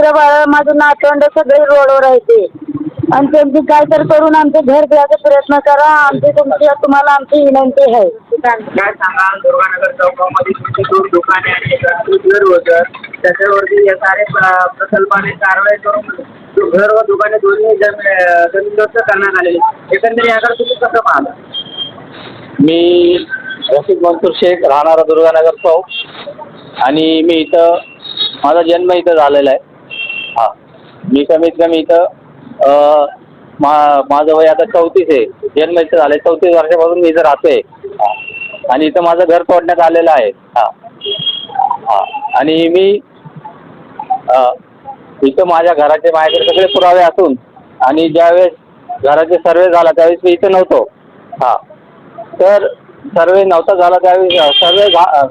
लेकरं बाळ माझं नातवंड सगळे रोडवर आहे ते. आणि त्यांची काय तर करून आमचं घर घ्यायचा प्रयत्न करा. आमची तुमची तुम्हाला आमची विनंती आहे. काय सांगाल दुर्गानगर चौकामध्ये तुमची दोन दुकाने तुमचं घर त्याच्यावरती या सारे प्र- प्रकल्पाने कारवाई करून घर व दुकाने दोन्ही जमी जमीनदोस्त करण्यात आलेले. एकंदरीत याकडे तुम्ही कसं पाहता? मी रफिक मनसूर शेख राहणारा दुर्गानगर चौक. आणि मी इथं माझा जन्म इथं झालेला आहे. मी कमीत कमी इथं मा माझं वय आता चौतीस आहे. जन्म इथं झालं आहे चौतीस वर्षापासून मी इथं राहतोय. हां आणि इथं माझं घर तोडण्यात आलेलं आहे. हां. हां. आणि मी इथं माझ्या घराचे माझ्याकडे सगळे पुरावे असून आणि ज्यावेळेस घराचे सर्वे झाला त्यावेळेस मी इथं नव्हतो. हां. तर सर्वे नव्हता झाला त्यावेळेस सर्वे झा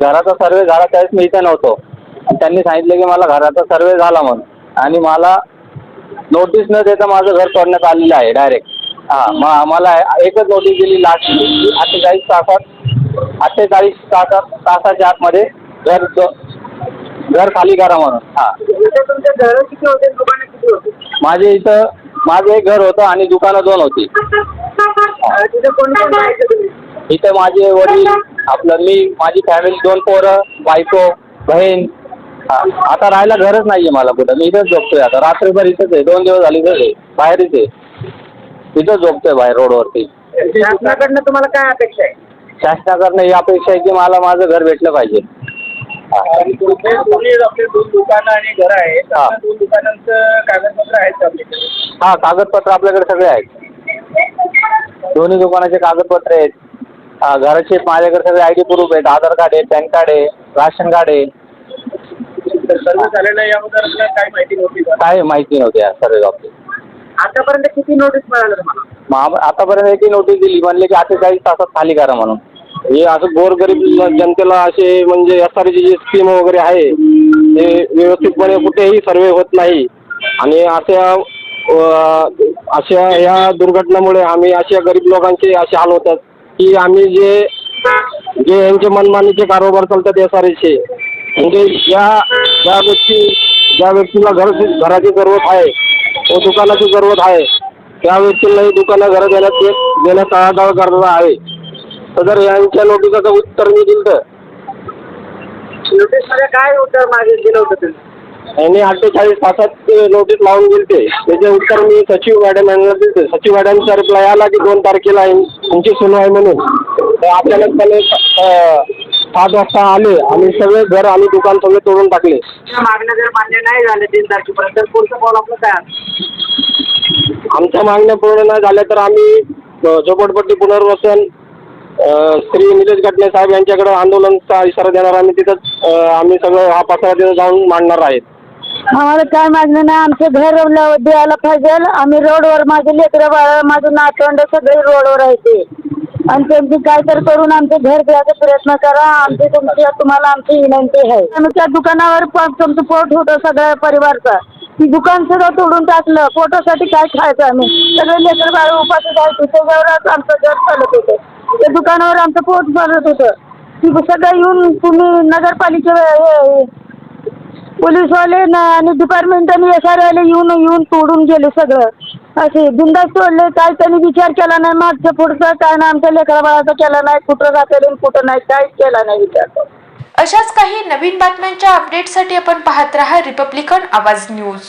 घराचा सर्वे झाला त्यावेळेस मी इथं नव्हतो. आणि त्यांनी सांगितलं की मला घराचा सर्वे झाला म्हणून. आणि मला नोटीस न देता माझं घर तोडण्यात आलेलं आहे डायरेक्ट हां मग आम्हाला एकच नोटीस दिली लास्ट अठ्ठेचाळीस तासात अठ्ठेचाळीस तासात तासाच्या आतमध्ये घर घर खाली करा म्हणून हां. माझे इथं माझं एक घर होतं आणि दुकानं दोन होती. इथं माझे वडील आपलं मी माझी फॅमिली दोन पोरं बायको बहीण हा, आता राहायला घरच नाहीये मला कुठं. मी इथंच झोपतोय आता. रात्रभर इथंच आहे. दोन दिवस झाले इथंच आहे. बाहेरच आहे. इथंच झोपतोय बाहेर रोडवरती. शासनाकडनं तुम्हाला काय अपेक्षा आहे? शासनाकडनं ही अपेक्षा आहे की मला माझं घर भेटलं पाहिजे. हा. आणि तुमचे दोन्ही आपले दोन दुकानं आणि घर आहेत हा. त्या दोन दुकानांचं कागदपत्र आहेत का आपल्याकडे? हा कागदपत्र आपल्याकडे सगळे आहेत. दोन्ही दुकानाचे कागदपत्र आहेत. हा, घराचे माझ्याकडे सगळे आय डी प्रूफ आहेत. आधार कार्ड आहे पॅन कार्ड आहे राशन कार्ड आहे. सर्व झालेलं आहे याबद्दल आपल्याला काय माहिती नव्हती का? काय माहिती नव्हती या सर्व बाबतीत. आतापर्यंत किती नोटीस मिळालं तुम्हाला? मग आम- आतापर्यंत एक नोटीस दिली म्हणले की अठ्ठेचाळीस तासात खाली करा म्हणून. हे असं गोरगरीब जनतेला असे म्हणजे एस आर जी स्कीम वगैरे आहे ते व्यवस्थितपणे कुठेही सर्वे होत नाही. आणि अशा अ, अशा या दुर्घटनेमुळे आम्ही अशा गरीब लोकांचे असे हाल होतात की आम्ही जे जे यांचे मनमानीचे कारोबार चालतात एस आर चे म्हणजे ज्या ज्या व्यक्ती ज्या व्यक्तीला घर घराची जरूरत आहे व दुकानाची जरूरत आहे त्या व्यक्तीलाही दुकानं घरं देण्यात देण्यात टाळाटाळ करणार आहे. तर जर यांच्या नोटिसाचं उत्तर मी दिलं तर. नोटीसमध्ये काय उत्तर मागे दिलं होतं तुम्ही? यांनी अठ्ठेचाळीस तासात नोटीस लावून दिलते त्याचे उत्तर मी सचिव मॅडम यांना दिलते सचिव मॅडमचा रिप्लाय आला की दोन तारखेला तुमची सुनवाई म्हणून. तर अचानकपणे सात वाजता आले आणि सगळे घर आणि दुकान सगळे तोडून टाकले. मागण्या जर मान्य नाही झाले तीन तारखेपर्यंत. तर पुढचं पाऊल आपलं काय? आमच्या मागण्या पूर्ण नाही झाल्या तर आम्ही झोपडपट्टी पुनर्वसन श्री निलेश गटणे साहेब यांच्याकडे आंदोलनचा इशारा देणार आम्ही. तिथंच आम्ही सगळं हा पसारा तिथं जाऊन मांडणार आहेत. आम्हाला काय मागणं नाही. आमचं घर द्यायला पाहिजे. आम्ही रोडवर माझे लेकरं बाळ माझं नातवंड सगळे रोडवर आहे ते. आणि त्यांची काय तर करून आमचं घर द्यायचा प्रयत्न करा. आमची तुमची तुम्हाला आमची विनंती आहे. आम्ही त्या दुकानावर प- तुमचं पोट होतं सगळ्या परिवारचा. ती दुकान सगळं तोडून टाकलं. पोटासाठी काय खायचं आम्ही? सगळे लेकर बाळ उपास जायचे त्याच्यावरच आमचं घर चालत होतं. त्या दुकानावर आमचं पोट भरत होतं. ती सगळं येऊन तुम्ही नगरपालिके हे- पोलीसवाले न आणि डिपार्टमेंटने एस आर वाले येऊन येऊन तोडून गेले सगळं. असे बिंदास सोडले काय त्यांनी विचार केला नाही मागचं पुढचं काय ना आमच्या लेकरा बाळाचा केला नाही कुठं राहते कुठं नाही काहीच केला नाही विचार. अशाच काही नवीन बातम्यांच्या अपडेटसाठी आपण पाहत रहा रिपब्लिकन आवाज न्यूज.